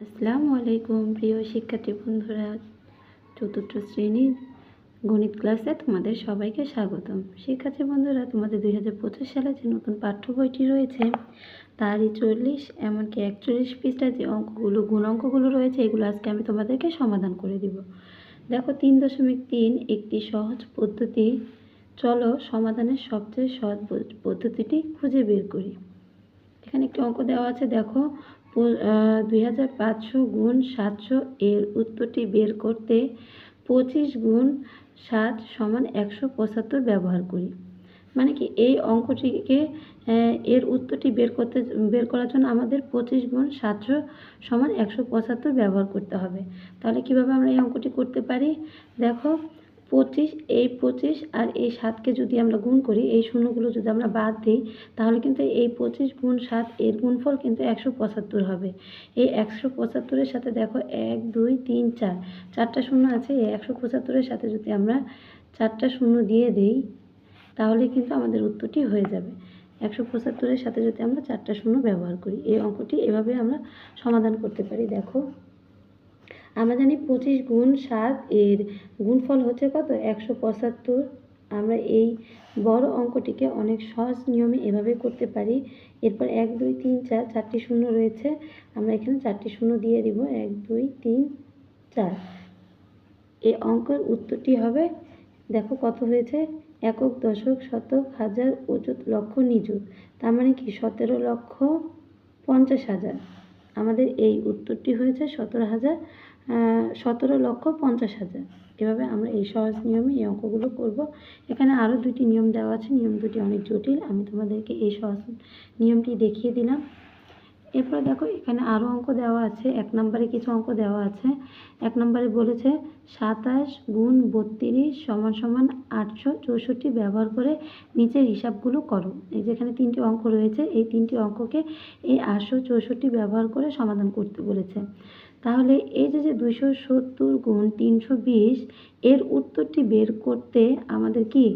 আসসালামু আলাইকুম, প্রিয় শিক্ষার্থী বন্ধুরা। চতুর্থ শ্রেণির গণিত ক্লাসে তোমাদের সবাইকে স্বাগতম। শিক্ষার্থী বন্ধুরা, তোমাদের দুই হাজার পঁচিশ সালে যে নতুন পাঠ্য বইটি রয়েছে, তারই চল্লিশ এমনকি একচল্লিশ পৃষ্ঠায় যে অঙ্কগুলো গুণ অঙ্কগুলো রয়েছে, এগুলো আজকে আমি তোমাদেরকে সমাধান করে দিব। দেখো, তিন দশমিক তিন একটি সহজ পদ্ধতি। চলো সমাধানের সবচেয়ে সহজ পদ্ধতিটি খুঁজে বের করি। এখানে একটি অঙ্ক দেওয়া আছে, দেখো দুই হাজার পাঁচশো গুণ সাতশো এর উত্তরটি বের করতে পঁচিশ গুণ সাত সমান একশো পঁচাত্তর ব্যবহার করি। মানে কি এই অঙ্কটিকে এর উত্তরটি বের করতে, বের করার জন্য আমাদের পঁচিশ গুণ সাতশো সমান একশো পঁচাত্তর ব্যবহার করতে হবে। তাহলে কীভাবে আমরা এই অঙ্কটি করতে পারি? দেখো পঁচিশ, এই পঁচিশ আর এই সাতকে যদি আমরা গুণ করি, এই শূন্যগুলো যদি আমরা বাদ দিই, তাহলে কিন্তু এই পঁচিশ গুণ সাত, এর গুণফল কিন্তু একশো পঁচাত্তর হবে। এই একশো পঁচাত্তরের সাথে দেখো এক, দুই, তিন, চার। চারটা শূন্য আছে, এই একশো পঁচাত্তরের সাথে যদি আমরা চারটা শূন্য দিয়ে দিই, তাহলে কিন্তু আমাদের উত্তরটি হয়ে যাবে। একশো পঁচাত্তরের সাথে যদি আমরা চারটা শূন্য ব্যবহার করি, এই অঙ্কটি এভাবে আমরা সমাধান করতে পারি। দেখো। আমরা জানি পঁচিশ গুণ সাত এর গুণফল হচ্ছে কত? একশো পঁচাত্তর। আমরা এই বড় অঙ্কটিকে অনেক সহজ নিয়মে এভাবে করতে পারি। এরপর এক, দুই, তিন, চার, চারটি শূন্য রয়েছে। আমরা এখানে চারটি শূন্য দিয়ে দিব। এক, দুই, তিন, চার। এই অঙ্কের উত্তরটি হবে, দেখো কত হয়েছে? একক, দশক, শতক, হাজার, অযুত, লক্ষ, নিযুত। তার মানে কি? সতেরো লক্ষ পঞ্চাশ হাজার। আমাদের এই উত্তরটি হয়েছে সতেরো হাজার। সতেরো লক্ষ পঞ্চাশ হাজার। এভাবে আমরা এই সহজ নিয়মে এই অঙ্কগুলো করব। এখানে আরও দুটি নিয়ম দেওয়া আছে। নিয়ম দুটি অনেক জটিল। আমি তোমাদেরকে এই সহজ নিয়মটি দেখিয়ে দিলাম। এরপরে দেখো, এখানে আরও অঙ্ক দেওয়া আছে। এক নম্বরে কিছু অঙ্ক দেওয়া আছে। এক নম্বরে বলেছে, সাতাশ গুণ বত্রিশ সমান সমান আটশো চৌষট্টি ব্যবহার করে নিচের হিসাবগুলো করো। এই যেখানে তিনটি অঙ্ক রয়েছে, এই তিনটি অঙ্ককে এই আটশো চৌষট্টি ব্যবহার করে সমাধান করতে বলেছে। তাহলে এই যে যে দুইশো সত্তর গুণ তিনশো বিশ, এর উত্তরটি বের করতে আমাদের কি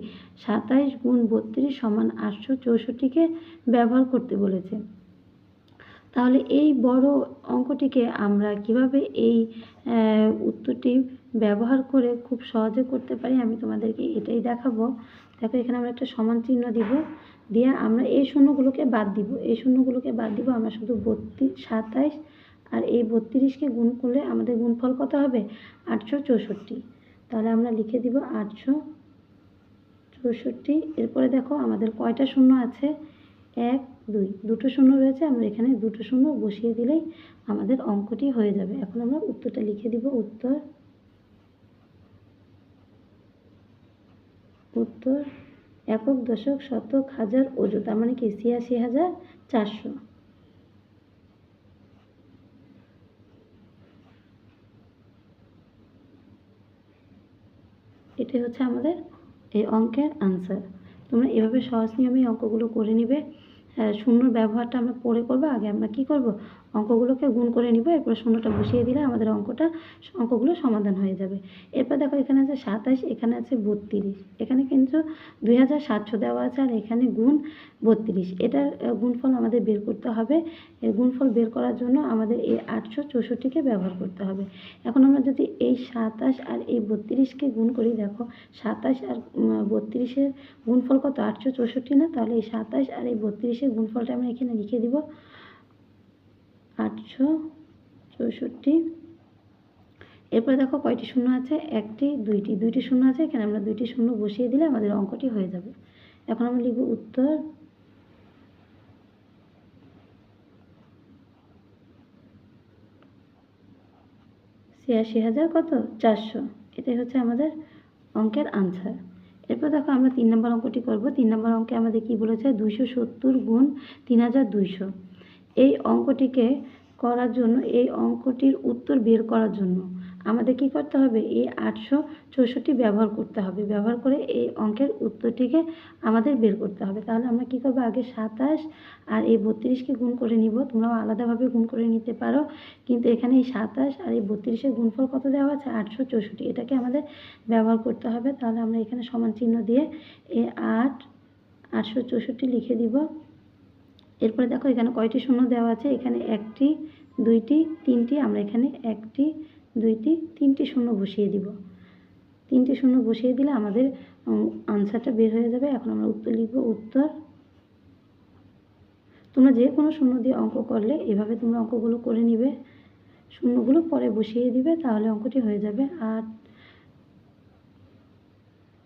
সাতাইশ গুণ বত্রিশ সমান আটশো চৌষট্টিকে ব্যবহার করতে বলেছে। তাহলে এই বড় অঙ্কটিকে আমরা কীভাবে এই উত্তরটি ব্যবহার করে খুব সহজে করতে পারি আমি তোমাদেরকে এটাই দেখাবো। দেখো, এখানে আমরা একটা সমান চিহ্ন দিব, দিয়ে আমরা এই শূন্যগুলোকে বাদ দিব। এই শূন্যগুলোকে বাদ দিব, আমরা শুধু বত্রিশ, সাতাইশ আর এই বত্রিশকে গুণ করলে আমাদের গুণফল কত হবে? আটশো চৌষট্টি। তাহলে আমরা লিখে দিব আটশো চৌষট্টি। এরপরে দেখো আমাদের কয়টা শূন্য আছে? এক, দুই। দুটো শূন্য রয়েছে, আমরা এখানে দুটো শূন্য বসিয়ে দিলেই আমাদের অঙ্কটি হয়ে যাবে। এখন আমরা উত্তরটা লিখে দিব উত্তর। উত্তর, একক দশক শতক হাজার অযুত তার মানে কি? ছিয়াশি হাজার চারশো। এটাই হচ্ছে আমাদের এই অঙ্কের আনসার তোমরা এভাবে সহজ নিয়মে অঙ্কগুলো করে নিবে। শূন্যর ব্যবহারটা আমরা পরে করব। আগে আমরা কি করব? অঙ্কগুলোকে গুণ করে নিব, এরপর শূন্যটা বসিয়ে দিলে আমাদের অঙ্কটা, অঙ্কগুলো সমাধান হয়ে যাবে। এরপর দেখো এখানে আছে সাতাশ, এখানে আছে বত্রিশ। এখানে কিন্তু দুই হাজার সাতশো দেওয়া আছে আর এখানে গুণ বত্রিশ। এটার গুণফল আমাদের বের করতে হবে। এর গুণফল বের করার জন্য আমাদের এই আটশো চৌষট্টিকে ব্যবহার করতে হবে। এখন আমরা যদি এই সাতাশ আর এই বত্রিশকে গুণ করি, দেখো সাতাশ আর বত্রিশের গুণফল কত? আটশো চৌষট্টি না? তাহলে এই সাতাশ আর এই বত্রিশের গুণফলটা আমরা এখানে লিখে দিব। আটশো চৌষট্টি। এরপরে দেখো কয়টি শূন্য আছে? একটি, দুইটি। দুইটি শূন্য আছে, এখানে আমরা দুইটি শূন্য বসিয়ে দিলে আমাদের অঙ্কটি হয়ে যাবে। এখন আমরা লিখব উত্তর। ছিয়াশি হাজার কত? চারশো। এটাই হচ্ছে আমাদের অঙ্কের আনসার এরপর দেখো আমরা তিন নম্বর অঙ্কটি করব। তিন নম্বর অঙ্কে আমাদের কি বলেছে? দুইশো সত্তর গুণ তিন হাজার দুইশো। এই অঙ্কটিকে করার জন্য, এই অঙ্কটির উত্তর বের করার জন্য। আমাদের কি করতে হবে? এই আটশো চৌষট্টি ব্যবহার করতে হবে। ব্যবহার করে এই অঙ্কের উত্তরটিকে আমাদের বের করতে হবে। তাহলে আমরা কি করব? আগে সাতাশ আর এই বত্রিশকে গুণ করে নিব। তোমরাও আলাদাভাবে গুণ করে নিতে পারো। কিন্তু এখানে এই সাতাশ আর এই বত্রিশের গুণফল কত দেওয়া আছে? আটশো চৌষট্টি। এটাকে আমাদের ব্যবহার করতে হবে। তাহলে আমরা এখানে সমান চিহ্ন দিয়ে এই আট, আটশো চৌষট্টি লিখে দিব। এরপরে দেখো এখানে কয়টি শূন্য দেওয়া আছে? এখানে একটি, দুইটি, তিনটি, আমরা এখানে একটি, দুইটি, তিনটি শূন্য বসিয়ে দিব। তিনটি শূন্য বসিয়ে দিলে আমাদের আনসারটা বের হয়ে যাবে। এখন আমরা উত্তর লিখব, উত্তর। তোমরা যে কোনো শূন্য দিয়ে অঙ্ক করলে এভাবে তোমরা অঙ্কগুলো করে নিবে। শূন্যগুলো পরে বসিয়ে দিবে, তাহলে অঙ্কটি হয়ে যাবে আর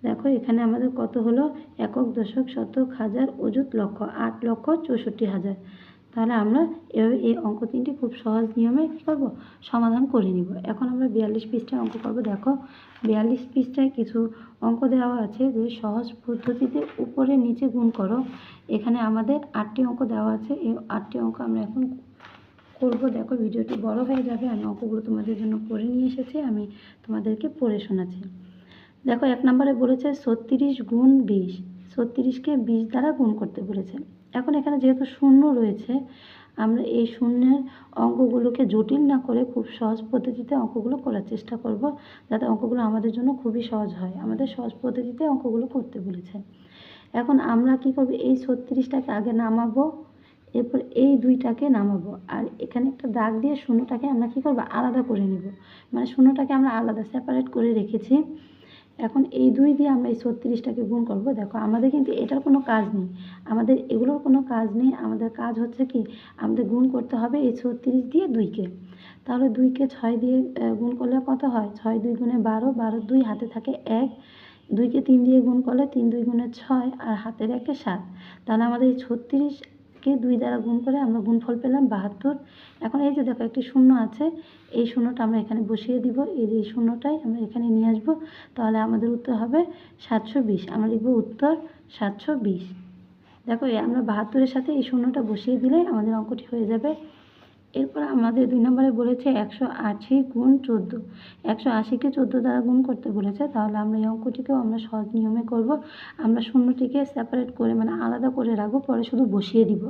দেখো, এখানে আমাদের কত হলো? একক দশক শতক হাজার অযুত লক্ষ, আট লক্ষ চৌষট্টি হাজার। তাহলে আমরা এভাবে এই অঙ্ক তিনটি খুব সহজ নিয়মে কী করব? সমাধান করে নিব। এখন আমরা বিয়াল্লিশ পৃষ্ঠায় অঙ্ক করব। দেখো, বিয়াল্লিশ পৃষ্ঠায় কিছু অঙ্ক দেওয়া আছে যে সহজ পদ্ধতিতে উপরে নিচে গুণ করো। এখানে আমাদের আটটি অঙ্ক দেওয়া আছে। এই আটটি অঙ্ক আমরা এখন করব। দেখো, ভিডিওটি বড় হয়ে যাবে। আমি অঙ্কগুলো তোমাদের জন্য করে নিয়ে এসেছি। আমি তোমাদেরকে পড়ে শোনাচ্ছি। দেখো, এক নম্বরে বলেছে ছত্রিশ গুণ বিশ। ছত্রিশকে বিশ দ্বারা গুণ করতে বলেছে। এখন এখানে যেহেতু শূন্য রয়েছে, আমরা এই শূন্যের অঙ্কগুলোকে জটিল না করে খুব সহজ পদ্ধতিতে অঙ্কগুলো করার চেষ্টা করব, যাতে অঙ্কগুলো আমাদের জন্য খুবই সহজ হয়। আমাদের সহজ পদ্ধতিতে অঙ্কগুলো করতে বলেছে। এখন আমরা কি করব? এই ছত্রিশটাকে আগে নামাবো, এরপর এই দুইটাকে নামাবো। আর এখানে একটা দাগ দিয়ে শূন্যটাকে আমরা কি করব? আলাদা করে নিব। মানে শূন্যটাকে আমরা আলাদা সেপারেট করে রেখেছি। এখন এই দুই দিয়ে আমরা এই ছত্রিশটাকে গুণ করব। দেখো, আমাদের কিন্তু এটার কোনো কাজ নেই। আমাদের এগুলোর কোনো কাজ নেই। আমাদের কাজ হচ্ছে কি, আমাদের গুণ করতে হবে এই ছত্রিশ দিয়ে দুইকে। তাহলে দুইকে ছয় দিয়ে গুণ করলে কত হয়? ছয় দুই গুণে বারো বারো দুই হাতে থাকে এক। দুইকে তিন দিয়ে গুণ করলে তিন দুই গুণে ছয়, আর হাতের একে সাত। তাহলে আমাদের এই ছত্রিশ কে দুই দ্বারা গুণ করে আমরা গুণফল পেলাম বাহাত্তর। এখন এই যে দেখো, একটি শূন্য আছে, এই শূন্যটা আমরা এখানে বসিয়ে দিব। এই যে শূন্যটাই আমরা এখানে নিয়ে আসব। তাহলে আমাদের উত্তর হবে সাতশো বিশ। আমরা লিখব উত্তর সাতশো বিশ। দেখো আমরা বাহাত্তরের সাথে এই শূন্যটা বসিয়ে দিলে আমাদের অঙ্কটি হয়ে যাবে এরপর আমাদের দুই নম্বরে বলেছে একশো আশি গুণ চোদ্দ। একশো আশিকে চোদ্দ দ্বারা গুণ করতে বলেছে, তাহলে আমরা এই অঙ্কটিকেও আমরা সহজ নিয়মে করব। আমরা শূন্যটিকে সেপারেট করে মানে আলাদা করে রাখব, পরে শুধু বসিয়ে দিব।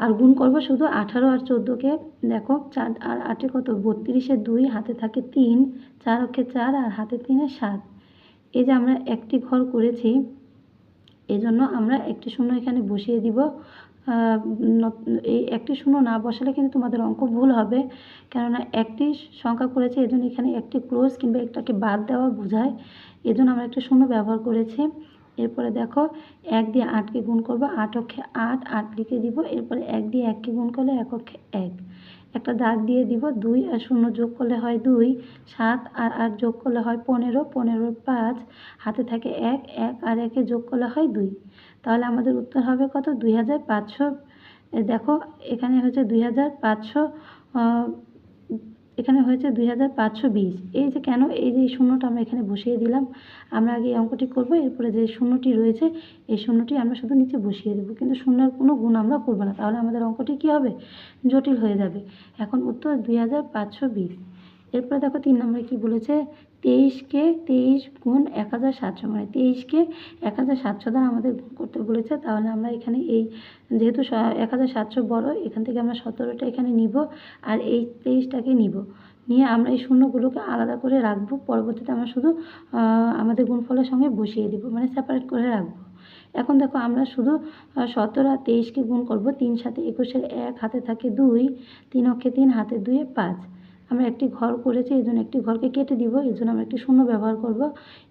আর গুণ করব শুধু আঠারো আর চোদ্দোকে। দেখো, চার আর আটে কত? বত্রিশে দুই, হাতে থাকে তিন, চার অক্ষে চার আর হাতে তিনে সাত। এই যে আমরা একটি ঘর করেছি, এজন্য আমরা একটি শূন্য এখানে বসিয়ে দিব। এই একটি শূন্য না বসালে কিন্তু তোমাদের অঙ্ক ভুল হবে। কেননা একটি সংখ্যা করেছে, এজন্য এখানে একটি ক্লোজ কিংবা একটাকে বাদ দেওয়া বোঝায়। এজন্য আমরা একটা শূন্য ব্যবহার করেছি। এরপরে দেখো, এক দিয়ে আটকে গুণ করব, আট অক্ষে আট আট লিখে দিব। এরপরে এক দিয়ে এককে গুণ করলে এক অক্ষে এক। একটা দাগ দিয়ে দিব, দুই আর শূন্য যোগ করলে হয় দুই, সাত আর আট যোগ করলে হয় পনেরো পনেরো পাঁচ, হাতে থাকে এক এক আর একে যোগ করলে হয় দুই। তাহলে আমাদের উত্তর হবে কত? দুই হাজার পাঁচশো দেখো, এখানে হচ্ছে দুই হাজার পাঁচশো এখানে হয়েছে দুই হাজার পাঁচশো বিশ। এই যে কেন? এই যে শূন্যটা আমরা এখানে বসিয়ে দিলাম, আমরা আগে এই অঙ্কটি করব, এরপরে যে শূন্যটি রয়েছে, এই শূন্যটি আমরা শুধু নিচে বসিয়ে দেবো, কিন্তু শূন্যের কোনো গুণ আমরা করব না। তাহলে আমাদের অঙ্কটি কী হবে? জটিল হয়ে যাবে। এখন উত্তর দুই হাজার পাঁচশো বিশ। এরপরে দেখো তিন নম্বরে কী বলেছে? তেইশকে তেইশ গুণ এক হাজার সাতশো মানে তেইশকে এক হাজার সাতশো দ্বারা আমাদের গুণ করতে বলেছে। তাহলে আমরা এখানে এই যেহেতু এক হাজার সাতশো বড়ো, এখান থেকে আমরা সতেরোটা এখানে নিব আর এই তেইশটাকে নিব। নিয়ে আমরা এই শূন্যগুলোকে আলাদা করে রাখব। পরবর্তীতে আমরা শুধু আমাদের গুণফলের সঙ্গে বসিয়ে দিব মানে সেপারেট করে রাখব। এখন দেখো আমরা শুধু সতেরো আর তেইশকে গুণ করব। তিন সাথে একুশের এক, হাতে থাকে দুই। তিন অক্ষে তিন, হাতে দুয়ে পাঁচ। আমরা একটি ঘর করেছি, এই জন্য একটি ঘরকে কেটে দিব, এই জন্য আমরা একটি শূন্য ব্যবহার করব।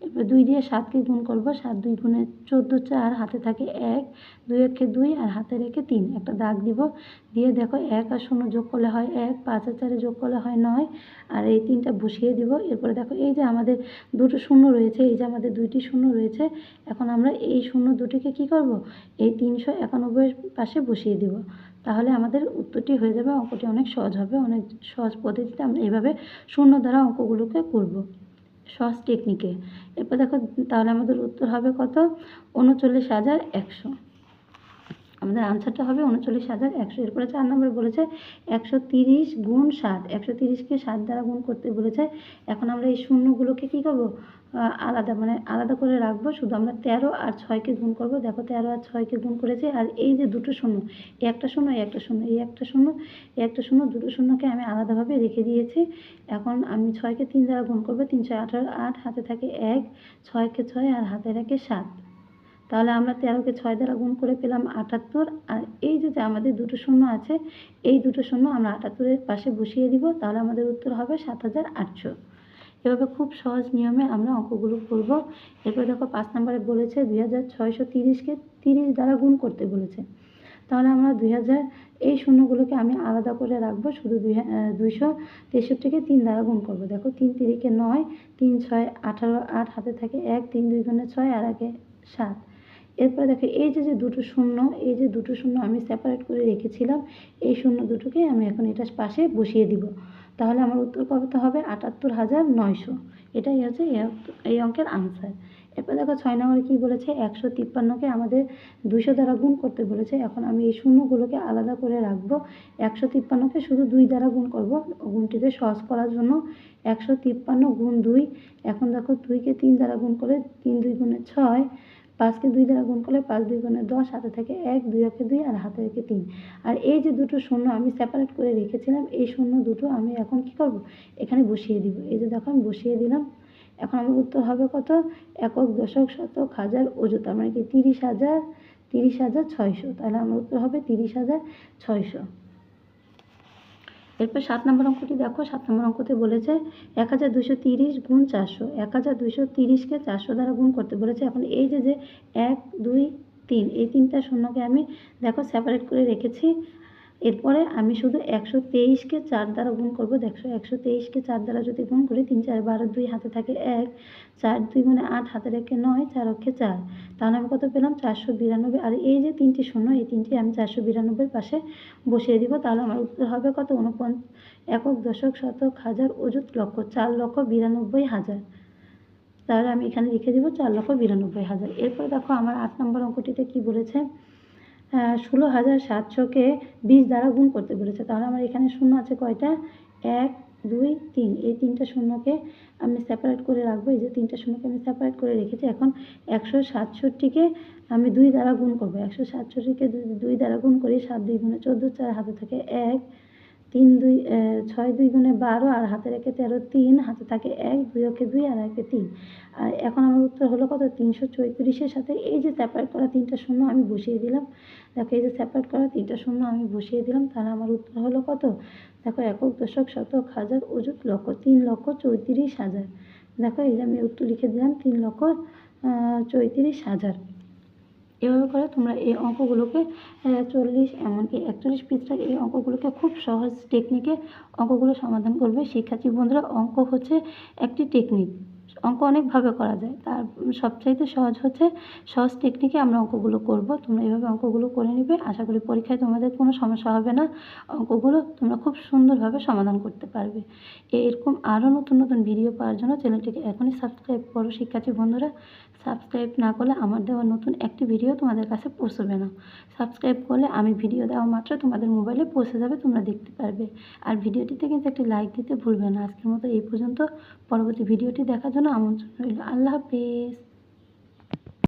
এরপর দুই দিয়ে সাতকে গুণ করব, সাত দুই গুণে চোদ্দ চার, হাতে থাকে এক, দুই একে দুই আর হাতে রেখে তিন, একটা দাগ দিব। দিয়ে দেখো এক আর শূন্য যোগ করলে হয় এক, পাঁচ আর চারে যোগ করলে হয় নয়, আর এই তিনটা বসিয়ে দিব। এরপরে দেখো এই যে আমাদের দুটো শূন্য রয়েছে, এই যে আমাদের দুইটি শূন্য রয়েছে, এখন আমরা এই শূন্য দুটিকে কি করব? এই তিনশো একানব্বইয়ের পাশে বসিয়ে দিব। তাহলে আমাদের উত্তরটি হয়ে যাবে, অঙ্কটি অনেক সহজ হবে, অনেক সহজ পদ্ধতিতে আমরা এভাবে শূন্য দ্বারা অঙ্কগুলোকে করব। সহজ টেকনিকে এরপর দেখো, তাহলে আমাদের উত্তর হবে কত? উনচল্লিশ হাজার একশো। আমাদের আনসারটা হবে উনচল্লিশ হাজার একশো, এরপরে চার নম্বরে বলেছে একশো তিরিশ গুণ সাত, একশো তিরিশকে সাত দ্বারা গুণ করতে বলেছে। এখন আমরা এই শূন্যগুলোকে কী করব? আলাদা মানে আলাদা করে রাখব, শুধু আমরা তেরো আর ছয়কে গুণ করব। দেখো তেরো আর ছয়কে গুণ করেছি, আর এই যে দুটো শূন্য একটা শূন্য একটা শূন্য, এই একটা শূন্য, এই একটা শূন্য, দুটো শূন্যকে আমি আলাদাভাবে রেখে দিয়েছি। এখন আমি ছয়কে তিন দ্বারা গুণ করব তিন ছয় আঠারো আট হাতে থাকে এক, ছয়কে ছয় আর হাতে থাকে সাত। তাহলে আমরা তেরোকে ছয় দ্বারা গুণ করে পেলাম আটাত্তর। আর এই যে আমাদের দুটো শূন্য আছে, এই দুটো শূন্য আমরা আটাত্তরের পাশে বসিয়ে দিব, তাহলে আমাদের উত্তর হবে সাত হাজার আটশো। এভাবে খুব সহজ নিয়মে আমরা অঙ্কগুলো করব। এরপর দেখো, পাঁচ নম্বরে বলেছে দুই হাজার ছয়শো তিরিশকে তিরিশ দ্বারা গুণ করতে বলেছে। তাহলে আমরা দুই হাজার, এই শূন্যগুলোকে আমি আলাদা করে রাখব, শুধু দুই দুইশো তেষট্টিকে তিন দ্বারা গুণ করব। দেখো, তিন তিরিকে নয়, তিন ছয় আঠারো, আট হাতে থাকে এক, তিন দুই গুণে ছয়, আর আগে সাত। এরপরে দেখো এই যে যে দুটো শূন্য, এই যে দুটো শূন্য আমি সেপারেট করে রেখেছিলাম, এই শূন্য দুটোকে আমি এখন এটার পাশে বসিয়ে দিব। তাহলে আমার উত্তর কত হবে? আটাত্তর হাজার নয়শো। এটাই হচ্ছে এই অঙ্ক- এই অঙ্কের আনসার এরপর দেখো ছয় নম্বরে কী বলেছে? একশো তিপ্পান্নকে আমাদের দুইশো দ্বারা গুণ করতে বলেছে। এখন আমি এই শূন্যগুলোকে আলাদা করে রাখব। একশো তিপ্পান্নকে শুধু দুই দ্বারা গুণ করব। গুণটিকে সহজ করার জন্য একশো তিপ্পান্ন গুণ দুই। এখন দেখো দুইকে তিন দ্বারা গুণ করে তিন দুই গুণে ছয়। পাঁচকে দুই দ্বারা গুণ করলে পাঁচ দুই গুণে দশ, হাতে থেকে এক, দুই একে দুই আর হাতে থেকে তিন। আর এই যে দুটো শূন্য আমি সেপারেট করে রেখেছিলাম, এই শূন্য দুটো আমি এখন কি করব? এখানে বসিয়ে দিব। এই যে দেখো, আমি বসিয়ে দিলাম। এখন আমার উত্তর হবে কত? একক দশক শতক হাজার অযুত। তার মানে কি? তিরিশ হাজার তিরিশ হাজার ছয়শো। তাহলে আমার উত্তর হবে তিরিশ হাজার ছয়শো। এরপর সাত নম্বর অঙ্কটি দেখো, সাত নম্বর অঙ্কতে বলেছে এক হাজার দুশো তিরিশ গুণ চারশো এক হাজার দুশো তিরিশকে চারশো দ্বারা গুণ করতে বলেছে। এখন এই যে যে এক, দুই, তিন, এই তিনটা শূন্যকে আমি দেখো সেপারেট করে রেখেছি। এরপরে আমি শুধু একশো তেইশকে চার দ্বারা গুণ করব। দেখো একশো তেইশকে চার দ্বারা যদি গুণ করি, তিন, চার, বারো, দুই হাতে থাকে এক, চার, দুই গুণে আট হাতে রেখে নয়, চার অক্ষে চার। তাহলে আমি কত পেলাম? চারশো বিরানব্বই। আর এই যে তিনটি শূন্য, এই তিনটি আমি চারশো বিরানব্বইয়ের পাশে বসিয়ে দিব। তাহলে আমার উত্তর হবে কত? উনপঞ্চ একক দশক, শতক, হাজার, অযুত লক্ষ, চার লক্ষ বিরানব্বই হাজার। তাহলে আমি এখানে লিখে দিব চার লক্ষ বিরানব্বই হাজার। এরপর দেখো, আমার আট নম্বর অঙ্কটিতে কি বলেছে? ষোলো হাজার সাতশোকে বিশ দ্বারা গুণ করতে বলেছে। তাহলে আমার এখানে শূন্য আছে কয়টা? এক, দুই, তিন। এই তিনটা শূন্যকে আমি সেপারেট করে রাখব। এই যে তিনটা শূন্যকে আমি সেপারেট করে রেখেছি। এখন একশো সাতষট্টিকে আমি দুই দ্বারা গুণ করব। একশো সাতষট্টিকে দুই দ্বারা গুণ করি, সাত দুই গুণে চোদ্দ, চার হাতে থাকে এক। তিন দুই ছয় দুই গুণে বারো আর হাতে রেখে তেরো তিন, হাতে থাকে এক, দুই ওকে দুই আর একে তিন। আর এখন আমার উত্তর হলো কত? তিনশো চৌত্রিশের সাথে এই যে সেপারেট করা তিনটা শূন্য আমি বসিয়ে দিলাম। দেখো এই যে সেপারেট করা তিনটা শূন্য আমি বসিয়ে দিলাম, তাহলে আমার উত্তর হলো কত? দেখো একক দশক, শতক, হাজার অযুত লক্ষ, তিন লক্ষ চৌত্রিশ হাজার। দেখো এই যে আমি উত্তর লিখে দিলাম, তিন লক্ষ চৌত্রিশ হাজার। এভাবে করে তোমরা এই অঙ্কগুলোকে চল্লিশ, এমনকি একচল্লিশ পৃষ্ঠার এই অঙ্কগুলোকে খুব সহজ টেকনিকে অঙ্কগুলো সমাধান করবে। শিক্ষার্থী বন্ধুরা, অঙ্ক হচ্ছে একটি টেকনিক অঙ্ক অনেকভাবে করা যায়। তার সবচাইতে সহজ হচ্ছে, সহজ টেকনিকে আমরা অঙ্কগুলো করব। তোমরা এইভাবে অঙ্কগুলো করে নেবে। আশা করি পরীক্ষায় তোমাদের কোনো সমস্যা হবে না। অঙ্কগুলো তোমরা খুব সুন্দরভাবে সমাধান করতে পারবে। এরকম আরও নতুন নতুন ভিডিও পাওয়ার জন্য চ্যানেলটিকে এখনই সাবস্ক্রাইব করো। শিক্ষার্থী বন্ধুরা সাবস্ক্রাইব না করলে আমার দেওয়া নতুন একটি ভিডিও তোমাদের কাছে পৌঁছবে না। সাবস্ক্রাইব করলে আমি ভিডিও দেওয়া মাত্র তোমাদের মোবাইলে পৌঁছে যাবে, তোমরা দেখতে পারবে। আর ভিডিওটিতে কিন্তু একটি লাইক দিতে ভুলবে না। আজকের মতো এই পর্যন্ত। পরবর্তী ভিডিওটি দেখার জন্য আমন্ত্রণ রইল আল্লাহ হাফেজ।